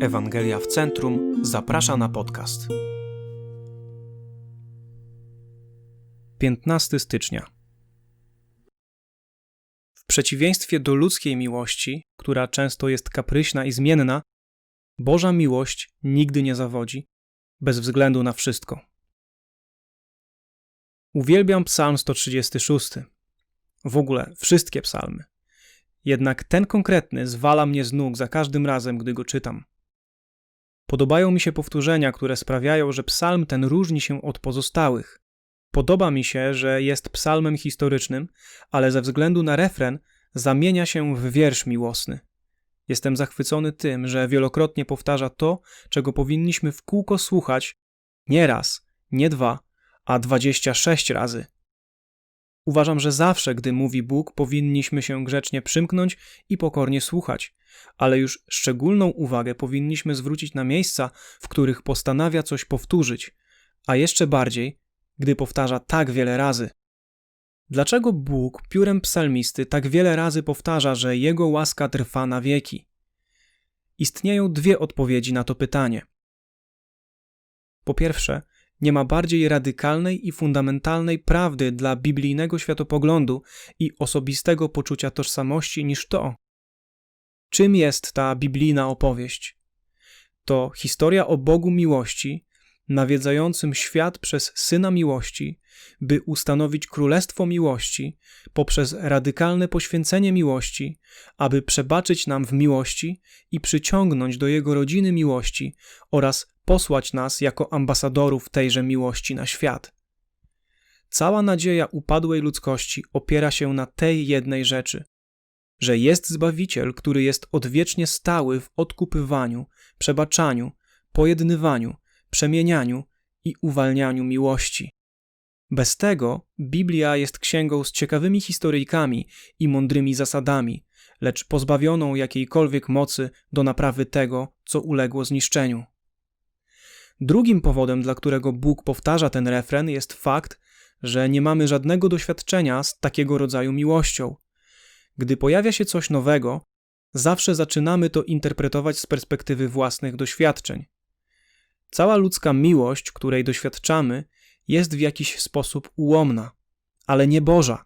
Ewangelia w Centrum zaprasza na podcast. 15 stycznia. W przeciwieństwie do ludzkiej miłości, która często jest kapryśna i zmienna, Boża miłość nigdy nie zawodzi, bez względu na wszystko. Uwielbiam Psalm 136. W ogóle wszystkie psalmy. Jednak ten konkretny zwala mnie z nóg za każdym razem, gdy go czytam. Podobają mi się powtórzenia, które sprawiają, że psalm ten różni się od pozostałych. Podoba mi się, że jest psalmem historycznym, ale ze względu na refren zamienia się w wiersz miłosny. Jestem zachwycony tym, że wielokrotnie powtarza to, czego powinniśmy w kółko słuchać nie raz, nie dwa, a dwadzieścia sześć razy. Uważam, że zawsze, gdy mówi Bóg, powinniśmy się grzecznie przymknąć i pokornie słuchać, ale już szczególną uwagę powinniśmy zwrócić na miejsca, w których postanawia coś powtórzyć, a jeszcze bardziej, gdy powtarza tak wiele razy. Dlaczego Bóg piórem psalmisty tak wiele razy powtarza, że Jego łaska trwa na wieki? Istnieją dwie odpowiedzi na to pytanie. Po pierwsze, nie ma bardziej radykalnej i fundamentalnej prawdy dla biblijnego światopoglądu i osobistego poczucia tożsamości niż to. Czym jest ta biblijna opowieść? To historia o Bogu miłości, nawiedzającym świat przez Syna Miłości, by ustanowić Królestwo Miłości poprzez radykalne poświęcenie miłości, aby przebaczyć nam w miłości i przyciągnąć do Jego rodziny miłości oraz posłać nas jako ambasadorów tejże miłości na świat. Cała nadzieja upadłej ludzkości opiera się na tej jednej rzeczy, że jest Zbawiciel, który jest odwiecznie stały w odkupywaniu, przebaczaniu, pojednywaniu, przemienianiu i uwalnianiu miłości. Bez tego Biblia jest księgą z ciekawymi historyjkami i mądrymi zasadami, lecz pozbawioną jakiejkolwiek mocy do naprawy tego, co uległo zniszczeniu. Drugim powodem, dla którego Bóg powtarza ten refren, jest fakt, że nie mamy żadnego doświadczenia z takiego rodzaju miłością. Gdy pojawia się coś nowego, zawsze zaczynamy to interpretować z perspektywy własnych doświadczeń. Cała ludzka miłość, której doświadczamy, jest w jakiś sposób ułomna, ale nie Boża.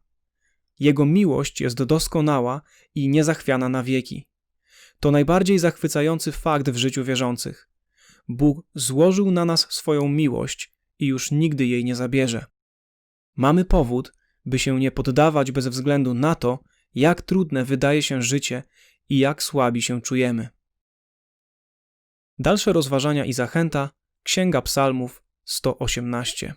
Jego miłość jest doskonała i niezachwiana na wieki. To najbardziej zachwycający fakt w życiu wierzących. Bóg złożył na nas swoją miłość i już nigdy jej nie zabierze. Mamy powód, by się nie poddawać bez względu na to, jak trudne wydaje się życie i jak słabi się czujemy. Dalsze rozważania i zachęta Księga Psalmów 118.